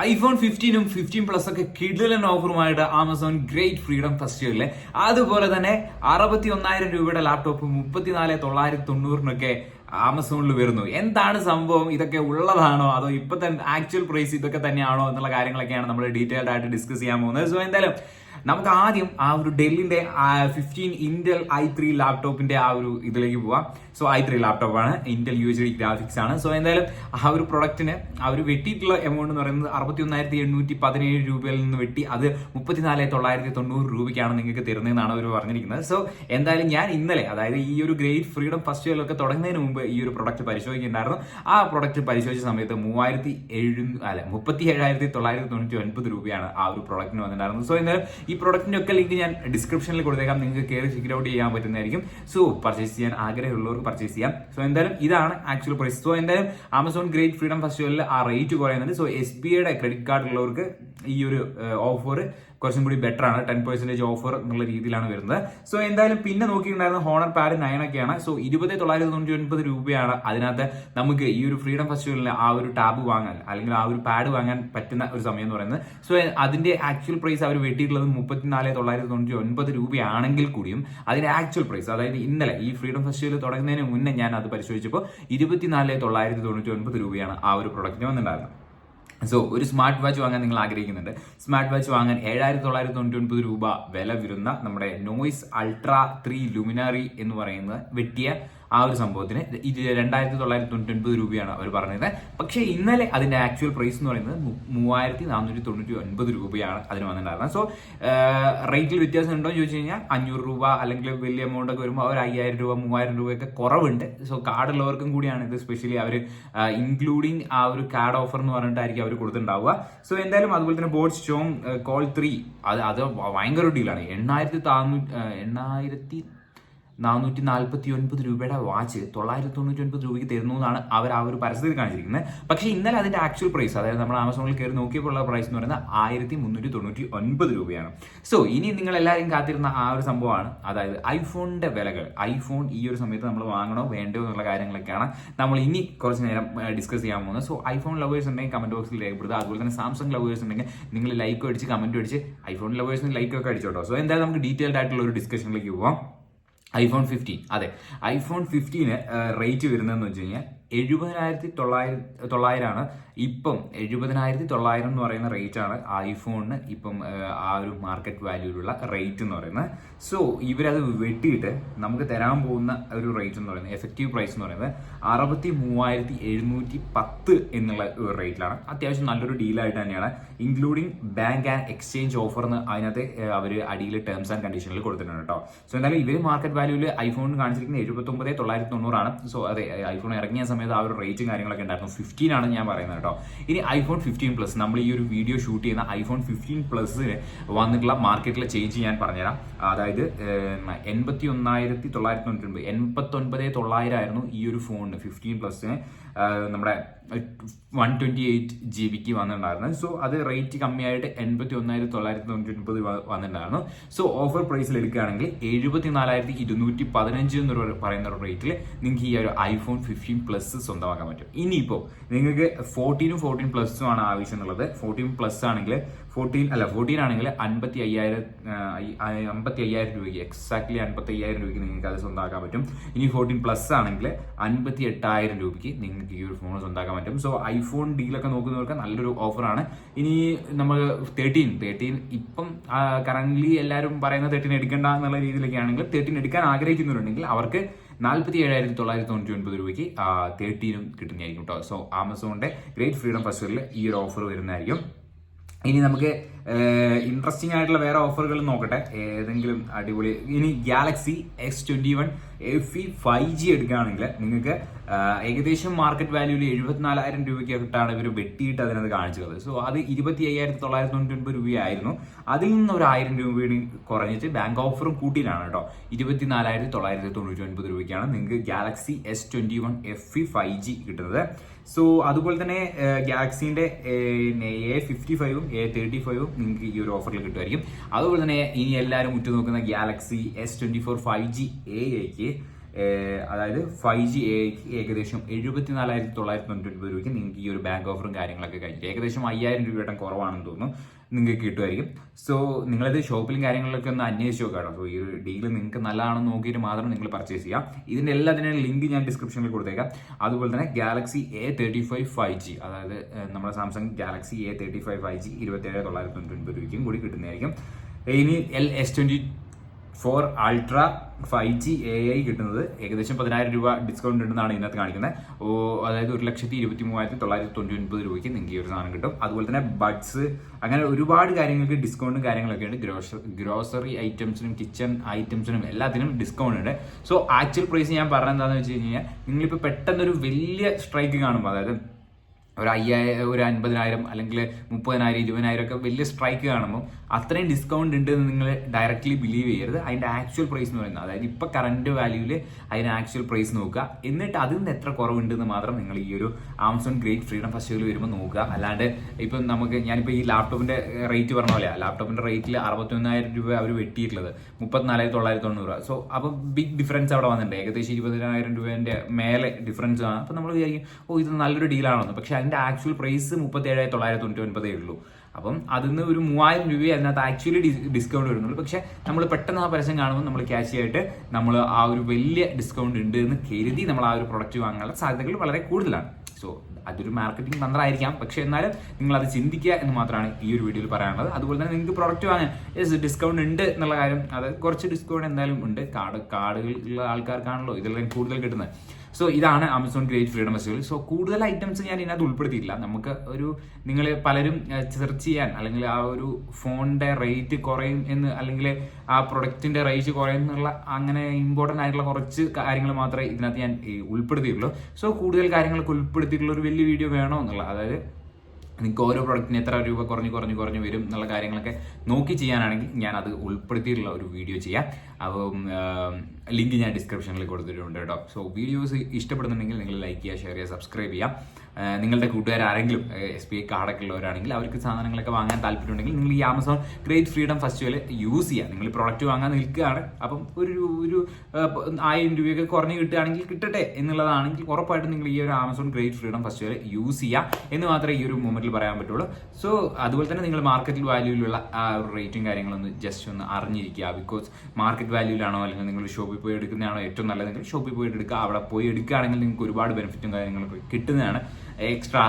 IPhone ഫിഫ്റ്റീനും fifteen plus ഒക്കെ കിഡിലൻ ഓഫറുമായിട്ട് ആമസോൺ ഗ്രേറ്റ് ഫ്രീഡം ഫെസ്റ്റിവലിൽ അതുപോലെ തന്നെ അറുപത്തി ഒന്നായിരം രൂപയുടെ ലാപ്ടോപ്പ് മുപ്പത്തിനാല് തൊള്ളായിരത്തി തൊണ്ണൂറിനൊക്കെ ആമസോണിൽ വരുന്നു. എന്താണ് സംഭവം? ഇതൊക്കെ ഉള്ളതാണോ? അതോ ഇപ്പൊ തന്നെ ആക്ച്വൽ പ്രൈസ് ഇതൊക്കെ തന്നെയാണോ? എന്നുള്ള കാര്യങ്ങളൊക്കെയാണ് നമ്മൾ ഡീറ്റെയിൽഡ് ആയിട്ട് ഡിസ്കസ് ചെയ്യാൻ പോകുന്നത്. സോ എന്തായാലും നമുക്ക് ആദ്യം ആ ഒരു ഡെല്ലിന്റെ ഫിഫ്റ്റീൻ ഇന്റൽ ഐ ത്രീ ലാപ്ടോപ്പിന്റെ ആ ഒരു ഇതിലേക്ക് പോവാം. സോ ഐ ത്രീ ആണ്. Intel U H D graphics ആണ്. സോ എന്തായാലും ആ ഒരു പ്രൊഡക്റ്റിന് ആ ഒരു വെട്ടിയിട്ടുള്ള എമൗണ്ട് എന്ന് പറയുന്നത് അറുപത്തി ഒന്നായിരത്തി എണ്ണൂറ്റി പതിനേഴ് രൂപയിൽ നിന്ന് വെട്ടി അത് മുപ്പത്തിനാല് തൊള്ളായിരത്തി തൊണ്ണൂറ് രൂപയ്ക്കാണ് നിങ്ങൾക്ക് തരുന്നതെന്നാണ് അവർ പറഞ്ഞിരിക്കുന്നത്. സോ എന്തായാലും ഞാൻ ഇന്നലെ അതായത് ഈ ഒരു ഗ്രേറ്റ് ഫ്രീഡം ഫസ്റ്റ് ഒക്കെ തുടങ്ങുന്നതിന് മുമ്പ് ഈ ഒരു പ്രൊഡക്റ്റ് പരിശോധിക്കുന്നുണ്ടായിരുന്നു ആ പ്രൊഡക്റ്റ് പരിശോധിച്ച സമയത്ത് മൂവായിരത്തി എഴു അല്ല മുപ്പത്തി ഏഴായിരത്തി തൊള്ളായിരത്തി തൊണ്ണൂറ്റി ഒൻപത് രൂപയാണ് ആ ഒരു പ്രൊഡക്റ്റിന് വന്നിട്ടുണ്ടായിരുന്നത്. സോ എന്തായാലും ഈ പ്രൊഡക്റ്റിന്റെ ഒക്കെ ലിങ്ക് ഞാൻ ഡിസ്ക്രിപ്ഷനിൽ കൊടുത്തേക്കാം. നിങ്ങൾക്ക് കയറി ഫിഗർ ഔട്ട് ചെയ്യാൻ പറ്റുന്നതായിരിക്കും. സോ പർച്ചേസ് ചെയ്യാൻ ആഗ്രഹമുള്ളവർക്ക് പർച്ചേസ് ചെയ്യാം. സോ എന്തായാലും ഇതാണ് ആക്ച്വൽ പ്രൈസ് സോ എന്തായാലും ആമസോൺ ഗ്രേറ്റ് ഫ്രീഡം ഫെസ്റ്റിവലിൽ ആ റേറ്റ് കുറയുന്നുണ്ട്. സോ എസ് ബി ഐയുടെ ക്രെഡിറ്റ് കാർഡ് ഉള്ളവർക്ക് ഈ ഒരു ഓഫർ കുറച്ചും കൂടി ബെറ്റർ ആണ്. ടെൻ പെർസെന്റേജ് ഓഫർ എന്നുള്ള രീതിയിലാണ് വരുന്നത്. സോ എന്തായാലും പിന്നെ നോക്കിയിട്ടുണ്ടായിരുന്ന ഹോണർ പാഡ് നയൻ ഒക്കെയാണ്. സോ ഇരുപത് തൊള്ളായിരത്തി തൊണ്ണൂറ്റി ഒൻപത് രൂപയാണ് അതിനകത്ത് നമുക്ക് ഈ ഒരു ഫ്രീഡം ഫെസ്റ്റിവലിന് ആ ഒരു ടാബ് വാങ്ങാൻ അല്ലെങ്കിൽ ആ ഒരു പാഡ് വാങ്ങാൻ പറ്റുന്ന ഒരു സമയം എന്ന് പറയുന്നത്. സോ അതിന്റെ ആക്ച്വൽ പ്രൈസ് അവർ വെട്ടിയിട്ടുള്ളത് മുപ്പത്തിനാല് തൊള്ളായിരത്തി തൊണ്ണൂറ്റി ഒൻപത് രൂപയാണെങ്കിൽ കൂടിയും അതിന്റെ ആക്ച്വൽ പ്രൈസ് അതായത് ഇന്നലെ ഈ ഫ്രീഡം ഫെസ്റ്റിവൽ തുടങ്ങുന്നതിന് മുന്നേ ഞാൻ അത് പരിശോധിച്ചപ്പോൾ ഇരുപത്തിനാല് തൊള്ളായിരത്തി തൊണ്ണൂറ്റി ഒൻപത് രൂപയാണ് ആ ഒരു പ്രൊഡക്റ്റിന് വന്നിട്ടുണ്ടായിരുന്നത്. സോ ഒരു സ്മാർട്ട് വാച്ച് വാങ്ങാൻ നിങ്ങൾ ആഗ്രഹിക്കുന്നുണ്ട്. സ്മാർട്ട് വാച്ച് വാങ്ങാൻ ഏഴായിരത്തി തൊള്ളായിരത്തി തൊണ്ണൂറ്റി ഒൻപത് രൂപ വില വരുന്ന നമ്മുടെ നോയ്സ് അൾട്രാ ത്രീ ലുമിനാറി എന്ന് പറയുന്നത് വെട്ടിയ ആ ഒരു സംഭവത്തിന്. ഇത് രണ്ടായിരത്തി തൊള്ളായിരത്തി തൊണ്ണൂറ്റി ഒൻപത് രൂപയാണ് അവർ പറഞ്ഞത് പക്ഷേ ഇന്നലെ അതിന്റെ ആക്ച്വൽ പ്രൈസ് എന്ന് പറയുന്നത് മൂവായിരത്തി നാനൂറ്റി തൊണ്ണൂറ്റി ഒൻപത് രൂപയാണ് അതിന് വന്നിട്ടുണ്ടായിരുന്നത്. സോ റേറ്റിൽ വ്യത്യാസം ഉണ്ടോ എന്ന് ചോദിച്ചു കഴിഞ്ഞാൽ അഞ്ഞൂറ് രൂപ അല്ലെങ്കിൽ വലിയ എമൗണ്ട് ഒക്കെ വരുമ്പോൾ ഒരു അയ്യായിരം രൂപ മൂവായിരം രൂപയൊക്കെ കുറവുണ്ട്. സോ കാർഡ് ഉള്ളവർക്കും കൂടിയാണ് ഇത് സ്പെഷ്യലി അവർ ഇൻക്ലൂഡിങ് ആ ഒരു കാർഡ് ഓഫർ എന്ന് പറഞ്ഞിട്ടായിരിക്കും അവർ കൊടുത്തിട്ടുണ്ടാവുക. സോ എന്തായാലും അതുപോലെ തന്നെ ബോർഡ് സ്റ്റോങ് കോൾ ത്രീ അത് അത് ഭയങ്കര ഡീലാണ് എണ്ണായിരത്തി താന്നൂറ്റി എണ്ണായിരത്തി നാനൂറ്റി നാൽപ്പത്തി ഒൻപത് രൂപയുടെ വാച്ച് തൊള്ളായിരത്തി തൊണ്ണൂറ്റി ഒൻപത് രൂപയ്ക്ക് തരുന്നു എന്നാണ് അവർ ആ ഒരു പരസ്യത്തിൽ കാണിച്ചിരിക്കുന്നത്. പക്ഷേ ഇന്നലെ അതിന്റെ ആക്ച്വൽ പ്രൈസ് അതായത് നമ്മൾ ആമസോണിൽ കയറി നോക്കിയപ്പോഴുള്ള പ്രൈസ് എന്ന് പറയുന്നത് ആയിരത്തി മുന്നൂറ്റി തൊണ്ണൂറ്റി ഒൻപത് രൂപയാണ്. സോ ഇനി നിങ്ങൾ എല്ലാവരും കാത്തിരുന്ന ആ ഒരു സംഭവമാണ്. അതായത് ഐഫോണിന്റെ വിലകൾ. ഐഫോൺ ഈ ഒരു സമയത്ത് നമ്മൾ വാങ്ങണോ വേണ്ടോ എന്നുള്ള കാര്യങ്ങളൊക്കെയാണ് നമ്മൾ ഇനി കുറച്ച് നേരം ഡിസ്കസ് ചെയ്യാൻ പോകുന്നത്. സോ ഐഫോൺ ലവേഴ്സ് ഉണ്ടെങ്കിൽ കമന്റ് ബോക്സിൽ രേഖപ്പെടുത്തുക. അതുപോലെ തന്നെ സാംസങ് ലവേഴ്സ് ഉണ്ടെങ്കിൽ നിങ്ങൾ ലൈക്ക് അടിച്ച് കമന്റ് അടിച്ച് ഐഫോൺ ലവേഴ്സിന് ലൈക്ക് ഒക്കെ അടിച്ചോട്ടോ. സോ എന്തായാലും നമുക്ക് ഡീറ്റെയിൽഡ് ആയിട്ടുള്ള ഒരു ഡിസ്കഷനിലേക്ക് പോവാം. IPhone fifteen. അതെ ഐഫോൺ ഫിഫ്റ്റീന് റേറ്റ് വരുന്നതെന്ന് വെച്ച് കഴിഞ്ഞാൽ എഴുപതിനായിരത്തി തൊള്ളായിരത്തി തൊള്ളായിരമാണ് ഇപ്പം എഴുപതിനായിരത്തി തൊള്ളായിരം എന്ന് പറയുന്ന റേറ്റ് ആണ് ഐഫോണിന് ഇപ്പം ആ, ഒരു മാർക്കറ്റ് വാല്യൂലുള്ള റേറ്റ് എന്ന് പറയുന്നത്. സോ ഇവരത് വെട്ടിയിട്ട് നമുക്ക് തരാൻ പോകുന്ന ഒരു റേറ്റ് എന്ന് പറയുന്നത് എഫക്റ്റീവ് പ്രൈസ് എന്ന് പറയുന്നത് അറുപത്തി മൂവായിരത്തി എഴുന്നൂറ്റി പത്ത് എന്നുള്ള ഒരു റേറ്റിലാണ് അത്യാവശ്യം നല്ലൊരു ഡീലായിട്ട് തന്നെയാണ്. Including bank and exchange offer എന്ന് അതിനകത്ത് അവർ അടിയിൽ ടേംസ് ആൻഡ് കണ്ടീഷനിൽ കൊടുത്തിട്ടുണ്ട് കേട്ടോ സോ എന്തായാലും ഇവർ മാർക്കറ്റ് വാല്യൂവിൽ ഐഫോൺ കാണിച്ചിരിക്കുന്നത് എഴുപത്തി ഒമ്പത് തൊള്ളായിരത്തി തൊണ്ണൂറാണ്. സോ അതെ ഐഫോൺ ഇറങ്ങിയ സമയത്ത് ആ ഒരു റേറ്റും കാര്യങ്ങളൊക്കെ ഉണ്ടായിരുന്നു. ഫിഫ്റ്റീൻ ആണ് ഞാൻ പറയുന്നത് കേട്ടോ. ഇനി ഐഫോൺ ഫിഫ്റ്റീൻ പ്ലസ് നമ്മൾ ഈ ഒരു വീഡിയോ ഷൂട്ട് ചെയ്യുന്ന ഐഫോൺ ഫിഫ്റ്റീൻ പ്ലസിന് വന്നിട്ടുള്ള മാർക്കറ്റിലെ ചേഞ്ച് ഞാൻ പറഞ്ഞുതരാം. അതായത് എൺപത്തി ഒന്നായിരത്തി തൊള്ളായിരത്തി തൊണ്ണൂറ്റി ഒൻപത് എൺപത്തി ഒൻപത് തൊള്ളായിരം ആയിരുന്നു ഈ ഒരു ഫോണിന് ഫിഫ്റ്റീൻ പ്ലസിന് നമ്മുടെ വൺ ട്വന്റി എയ്റ്റ് ജി ബിക്ക് വന്നിട്ടുണ്ടായിരുന്നത് സോ അത് റേറ്റ് കമ്മിയായിട്ട് എൺപത്തി ഒന്നായിരത്തി തൊള്ളായിരത്തി തൊണ്ണൂറ്റി ഒൻപത് വന്നിട്ടുണ്ടായിരുന്നു സോ ഓഫർ പ്രൈസിൽ എടുക്കുകയാണെങ്കിൽ എഴുപത്തി നാലായിരത്തി ഇരുന്നൂറ്റി പതിനഞ്ച് എന്ന് പറയുന്ന റേറ്റിൽ നിങ്ങൾക്ക് ഈ ഒരു ഐഫോൺ ഫിഫ്റ്റീൻ പ്ലസ് സ്വന്തമാക്കാൻ പറ്റും. ഇനിയിപ്പോൾ നിങ്ങൾക്ക് ഫോർട്ടീനും ഫോർട്ടീൻ പ്ലസും ആണ് ആവശ്യം എന്നുള്ളത് ഫോർട്ടീൻ പ്ലസ് ആണെങ്കിൽ ഫോർട്ടീൻ അല്ല ഫോർട്ടീൻ ആണെങ്കിൽ അൻപത്തി അയ്യായിരം അമ്പത്തി അയ്യായിരം രൂപയ്ക്ക് എക്സാക്ട്ലി അൻപത്തി അയ്യായിരം രൂപയ്ക്ക് നിങ്ങൾക്ക് അത് സ്വന്തമാക്കാൻ പറ്റും. ഇനി ഫോർട്ടീൻ പ്ലസ് ആണെങ്കിൽ അൻപത്തി എട്ടായിരം രൂപയ്ക്ക് നിങ്ങൾക്ക് ഈ ഒരു ഫോൺ സ്വന്തമാക്കാൻ പറ്റും. സോ ഐഫോൺ ഡീലൊക്കെ നോക്കുന്നവർക്ക് നല്ലൊരു ഓഫറാണ് ഇനി നമ്മൾ തേർട്ടീൻ തേർട്ടീൻ ഇപ്പം കറന്റ്ലി എല്ലാവരും പറയുന്ന തേർട്ടീൻ എടുക്കേണ്ട എന്നുള്ള രീതിയിലൊക്കെ ആണെങ്കിൽ തേർട്ടീൻ എടുക്കാൻ ആഗ്രഹിക്കുന്നവരുണ്ടെങ്കിൽ അവർക്ക് നാൽപ്പത്തി ഏഴായിരത്തി തൊള്ളായിരത്തി തൊണ്ണൂറ്റി ഒൻപത് രൂപയ്ക്ക് തേർട്ടീനും കിട്ടുന്നതായിരിക്കും കേട്ടോ സോ ആമസോണിന്റെ ഗ്രേറ്റ് ഫ്രീഡം ഫസ്റ്റ് ഈ ഒരു ഓഫർ വരുന്നതായിരിക്കും. ഇനി നമുക്ക് ഇൻട്രസ്റ്റിംഗ് ആയിട്ടുള്ള വേറെ ഓഫറുകൾ നോക്കട്ടെ. ഏതെങ്കിലും അടിപൊളി ഇനി Galaxy X twenty one F E five G എടുക്കുകയാണെങ്കിൽ നിങ്ങൾക്ക് ഏകദേശം മാർക്കറ്റ് വാല്യൂവിൽ എഴുപത്തിനാലായിരം രൂപയ്ക്കായിട്ടാണ് ഇവർ വെട്ടിയിട്ട് അതിനകത്ത് കാണിച്ചത് സോ അത് ഇരുപത്തി അയ്യായിരത്തി തൊള്ളായിരത്തി തൊണ്ണൂറ്റി ഒൻപത് രൂപയായിരുന്നു. അതിൽ നിന്ന് ഒരു ആയിരം രൂപയും കുറഞ്ഞിട്ട് ബാങ്ക് ഓഫറും കൂട്ടിയിലാണ് കേട്ടോ. ഇരുപത്തിനാലായിരത്തി തൊള്ളായിരത്തി തൊണ്ണൂറ്റി ഒൻപത് രൂപയ്ക്കാണ് നിങ്ങൾക്ക് Galaxy S twenty one F E five G കിട്ടുന്നത്. സോ അതുപോലെ തന്നെ ഗാലക്സിന്റെ എ ഫിഫ്റ്റി ഫൈവും എ തേർട്ടി ഫൈവും നിങ്ങൾക്ക് ഈ ഒരു ഓഫറിൽ കിട്ടുമായിരിക്കും. അതുപോലെ തന്നെ ഇനി എല്ലാവരും ഉറ്റുനോക്കുന്ന Galaxy S twenty four five G എക്ക് ഏഹ്, അതായത് ഫൈവ് ജി എക്ക് ഏകദേശം എഴുപത്തിനാലായിരത്തി തൊള്ളായിരത്തി തൊണ്ണൂറ്റി ഒൻപത് രൂപയ്ക്ക് നിങ്ങൾക്ക് ഈ ഒരു ബാങ്ക് ഓഫറും കാര്യങ്ങളൊക്കെ കഴിഞ്ഞിട്ട് ഏകദേശം അയ്യായിരം രൂപയുടെ കുറവാണെന്ന് തോന്നുന്നു. നിങ്ങൾക്ക് കിട്ടുമായിരിക്കും. സോ നിങ്ങളിത് ഷോപ്പിലും കാര്യങ്ങളിലൊക്കെ ഒന്ന് അന്വേഷിച്ച് നോക്കാം സോ ഈ ഒരു ഡീൽ നിങ്ങൾക്ക് നല്ലതാണെന്ന് നോക്കിയിട്ട് മാത്രം നിങ്ങൾ പർച്ചേസ് ചെയ്യാം ഇതിന്റെ എല്ലാത്തിനും ലിങ്ക് ഞാൻ ഡിസ്ക്രിപ്ഷനിൽ കൊടുത്തേക്കാം. അതുപോലെ തന്നെ Galaxy A thirty five five G അതായത് നമ്മുടെ Samsung Galaxy A thirty five five G ഇരുപത്തേഴ് തൊള്ളായിരത്തി തൊണ്ണൂറ്റി ഒൻപത് രൂപയ്ക്കും കൂടി കിട്ടുന്നതായിരിക്കും. ഇനി L S twenty four ultra five G A I കിട്ടുന്നത് ഏകദേശം പതിനായിരം രൂപ ഡിസ്കൗണ്ട് ഉണ്ടെന്നാണ് ഇതിനകത്ത് കാണിക്കുന്നത്. ഓ അതായത് ഒരു ലക്ഷത്തി ഇരുപത്തി മൂവായിരത്തി തൊള്ളായിരത്തി തൊണ്ണൂറ്റി ഒൻപത് രൂപയ്ക്ക് നിങ്ങൾക്ക് ഈ ഒരു സാധനം കിട്ടും. അതുപോലെ തന്നെ ബഡ്സ് അങ്ങനെ ഒരുപാട് കാര്യങ്ങൾക്ക് ഡിസ്കൗണ്ടും കാര്യങ്ങളൊക്കെ ഉണ്ട്. ഗ്രോസറി ഗ്രോസറി ഐറ്റംസിനും കിച്ചൺ ഐറ്റംസിനും എല്ലാത്തിനും ഡിസ്കൗണ്ട് ഉണ്ട്. സോ ആക്ച്വൽ പ്രൈസ് ഞാൻ പറഞ്ഞ എന്താണെന്ന് വെച്ച് കഴിഞ്ഞാൽ നിങ്ങളിപ്പോൾ പെട്ടെന്നൊരു വലിയ സ്ട്രൈക്ക് കാണുമ്പോൾ അതായത് ഒരു അയ്യായിരം ഒരു അൻപതിനായിരം അല്ലെങ്കിൽ മുപ്പതിനായിരം ഇരുപതിനായിരം ഒക്കെ വലിയ സ്ട്രൈക്ക് കാണുമ്പോൾ അത്രയും ഡിസ്കൗണ്ട് ഉണ്ട് എന്ന് നിങ്ങൾ ഡയറക്റ്റ്ലി ബിലീവ് ചെയ്യരുത്. അതിന്റെ ആക്ച്വൽ പ്രൈസ് എന്ന് പറയുന്നത്. അതായത് ഇപ്പോൾ കറണ്ട് വാല്യൂവിൽ അതിന് ആക്ച്വൽ പ്രൈസ് നോക്കുക. എന്നിട്ട് അതിൽ നിന്ന് എത്ര കുറവുണ്ടെന്ന് മാത്രം നിങ്ങൾ ഈ ഒരു ആമസോൺ ഗ്രേറ്റ് ഫ്രീഡം ഫെസ്റ്റിവൽ വരുമ്പോൾ നോക്കുക. അല്ലാണ്ട് ഇപ്പം നമുക്ക് ഞാനിപ്പോൾ ഈ ലാപ്ടോപ്പിന്റെ റേറ്റ് പറഞ്ഞ പോലെ ലാപ്ടോപ്പിന്റെ റേറ്റിൽ അറുപത്തൊന്നായിരം രൂപ അവർ വെട്ടിയിട്ടുള്ളത്. മുപ്പത്തിനാലായിരത്തി തൊള്ളായിരത്തി തൊണ്ണൂറ് രൂപ. സോ അപ്പോൾ ബിഗ് ഡിഫറൻസ് അവിടെ വന്നിട്ടുണ്ട്. ഏകദേശം ഇരുപതിനായിരം രൂപേന്റെ മേലെ ഡിഫറൻസ് ആണ്. അപ്പോൾ നമ്മൾ വിചാരിക്കും ഓ ഇത് നല്ലൊരു ഡീലാണെന്ന് പക്ഷെ അതിന്റെ ആക്ച്വൽ പ്രൈസ് മുപ്പത്തി ഏഴായിരത്തി തൊള്ളായിരത്തി തൊണ്ണൂറ്റി ഒൻപതേ ഉള്ളൂ. അപ്പം അതിൽ നിന്ന് ഒരു മൂവായിരം രൂപയെ അതിനകത്ത് ആക്ച്വലി ഡിസ്കൗണ്ട് വരുന്നുള്ളൂ. പക്ഷെ നമ്മൾ പെട്ടെന്ന് ആ പരസ്യം കാണുമ്പോൾ നമ്മൾ ക്യാഷ് ആയിട്ട് നമ്മൾ ആ ഒരു വലിയ ഡിസ്കൗണ്ട് ഉണ്ട് എന്ന് കരുതി നമ്മൾ ആ ഒരു പ്രൊഡക്റ്റ് വാങ്ങാനുള്ള സാധ്യതകൾ വളരെ കൂടുതലാണ്. സോ അതൊരു മാർക്കറ്റിംഗ് തന്ത്രമായിരിക്കാം. പക്ഷെ എന്നാലും നിങ്ങൾ അത് ചിന്തിക്കുക എന്ന് മാത്രമാണ് ഈ ഒരു വീഡിയോയിൽ പറയാനുള്ളത്. അതുപോലെ തന്നെ നിങ്ങൾക്ക് പ്രൊഡക്റ്റ് വാങ്ങാൻ ഡിസ്കൗണ്ട് ഉണ്ട് എന്നുള്ള കാര്യം. അത് കുറച്ച് ഡിസ്കൗണ്ട് എന്തായാലും ഉണ്ട്. കാർഡ് കാർഡുകളുള്ള ആൾക്കാർക്കാണല്ലോ ഇതെല്ലാം കൂടുതൽ കിട്ടുന്നത്. സോ ഇതാണ് Amazon great freedom festival so കൂടുതൽ ഐറ്റംസ് ഞാൻ ഇതിനകത്ത് ഉൾപ്പെടുത്തിയിട്ടില്ല. നമുക്ക് ഒരു നിങ്ങൾ പലരും സെർച്ച് ചെയ്യാൻ അല്ലെങ്കിൽ ആ ഒരു ഫോണിന്റെ റേറ്റ് കുറയും എന്ന് അല്ലെങ്കിൽ ആ പ്രൊഡക്റ്റിന്റെ റേറ്റ് കുറയും എന്നുള്ള അങ്ങനെ ഇമ്പോർട്ടന്റ് ആയിട്ടുള്ള കുറച്ച് കാര്യങ്ങൾ മാത്രമേ ഇതിനകത്ത് ഞാൻ ഉൾപ്പെടുത്തിയിട്ടുള്ളൂ. സോ കൂടുതൽ കാര്യങ്ങളൊക്കെ ഉൾപ്പെടുത്തിയിട്ടുള്ള ഒരു വലിയ വീഡിയോ വേണോ എന്നുള്ള അതായത് നിങ്ങൾക്ക് ഓരോ പ്രൊഡക്റ്റിന് എത്ര രൂപ കുറഞ്ഞ് കുറഞ്ഞ് കുറഞ്ഞ് വരും എന്നുള്ള കാര്യങ്ങളൊക്കെ നോക്കി ചെയ്യാനാണെങ്കിൽ ഞാൻ അത് ഉൾപ്പെടുത്തിയിട്ടുള്ള ഒരു വീഡിയോ ചെയ്യാം. അപ്പം ലിങ്ക് ഞാൻ ഡിസ്ക്രിപ്ഷനിൽ കൊടുത്തിട്ടുണ്ട് കേട്ടോ. സോ വീഡിയോസ് ഇഷ്ടപ്പെടുന്നുണ്ടെങ്കിൽ നിങ്ങൾ ലൈക്ക് ചെയ്യുക ഷെയർ ചെയ്യുക സബ്സ്ക്രൈബ് ചെയ്യാം നിങ്ങളുടെ കൂട്ടുകാർ ആരെങ്കിലും എസ് ബി ഐ കാർഡൊക്കെ ഉള്ളവരാണെങ്കിൽ അവർക്ക് സാധനങ്ങളൊക്കെ വാങ്ങാൻ താല്പര്യമുണ്ടെങ്കിൽ നിങ്ങൾ ഈ Amazon great freedom festival use ചെയ്യുക. നിങ്ങൾ പ്രോഡക്റ്റ് വാങ്ങാൻ നിൽക്കുകയാണ്. അപ്പം ഒരു ഒരു ആയിരം രൂപയൊക്കെ കുറഞ്ഞ് കിട്ടുകയാണെങ്കിൽ കിട്ടട്ടെ എന്നുള്ളതാണെങ്കിൽ ഉറപ്പായിട്ടും നിങ്ങൾ ഈ ഒരു Amazon great freedom festival use ചെയ്യുക എന്ന് മാത്രമേ ഈ ഒരു മൊമെന്റിൽ പറയാൻ പറ്റുള്ളൂ. സോ അതുപോലെ തന്നെ നിങ്ങൾ മാർക്കറ്റ് വാല്യൂവിലുള്ള ആ ഒരു റേറ്റും കാര്യങ്ങളൊന്ന് ജസ്റ്റ് ഒന്ന് അറിഞ്ഞിരിക്കുക. ബിക്കോസ് മാർക്കറ്റ് വാല്യൂലാണോ അല്ലെങ്കിൽ നിങ്ങൾ ഷോപ്പിൽ പോയി എടുക്കുന്നതാണോ ഏറ്റവും നല്ലതെങ്കിൽ ഷോപ്പിൽ പോയി എടുക്കുക അവിടെ പോയി എടുക്കുകയാണെങ്കിൽ നിങ്ങൾക്ക് ഒരുപാട് ബെനിഫിറ്റും കാര്യങ്ങളൊക്കെ കിട്ടുന്നതാണ്. എക്സ്ട്രാ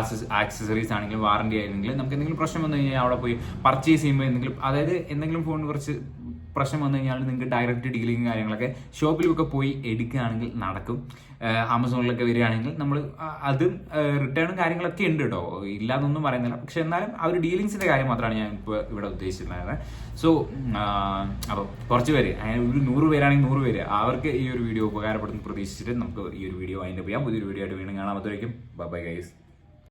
ആക്സസറീസ് ആണെങ്കിലും വാറണ്ടി ആയിരുന്നെങ്കിലും നമുക്ക് എന്തെങ്കിലും പ്രശ്നം വന്നു കഴിഞ്ഞാൽ അവിടെ പോയി പർച്ചേസ് ചെയ്യുമ്പോൾ എന്തെങ്കിലും അതായത് എന്തെങ്കിലും ഫോണിന് കുറച്ച് പ്രശ്നം വന്നു കഴിഞ്ഞാൽ നിങ്ങൾക്ക് ഡയറക്റ്റ് ഡീലിങ് കാര്യങ്ങളൊക്കെ ഷോപ്പിലൊക്കെ പോയി എടുക്കുകയാണെങ്കിൽ നടക്കും. ആമസോണിലൊക്കെ വരികയാണെങ്കിൽ നമ്മൾ അതും റിട്ടേണും കാര്യങ്ങളൊക്കെ ഉണ്ട് കേട്ടോ ഇല്ലാന്നൊന്നും പറയുന്നില്ല. പക്ഷെ എന്നാലും ആ ഒരു ഡീലിങ്സിന്റെ കാര്യം മാത്രമാണ് ഞാൻ ഇപ്പോൾ ഇവിടെ ഉദ്ദേശിച്ചിട്ടുണ്ടായിരുന്നത് സോ അപ്പോൾ കുറച്ച് പേര് അങ്ങനെ ഒരു നൂറ് പേരാണെങ്കിൽ നൂറ് പേര് അവർക്ക് ഈ ഒരു വീഡിയോ ഉപകാരപ്പെടുന്നു പ്രതീക്ഷിച്ചിട്ട് നമുക്ക് ഈ ഒരു വീഡിയോ അതിന്റെ ചെയ്യാം. പുതിയൊരു വീഡിയോ ആയിട്ട് വീണ്ടും കാണാൻ പറ്റുമായിരിക്കും ബൈ ഗൈസ്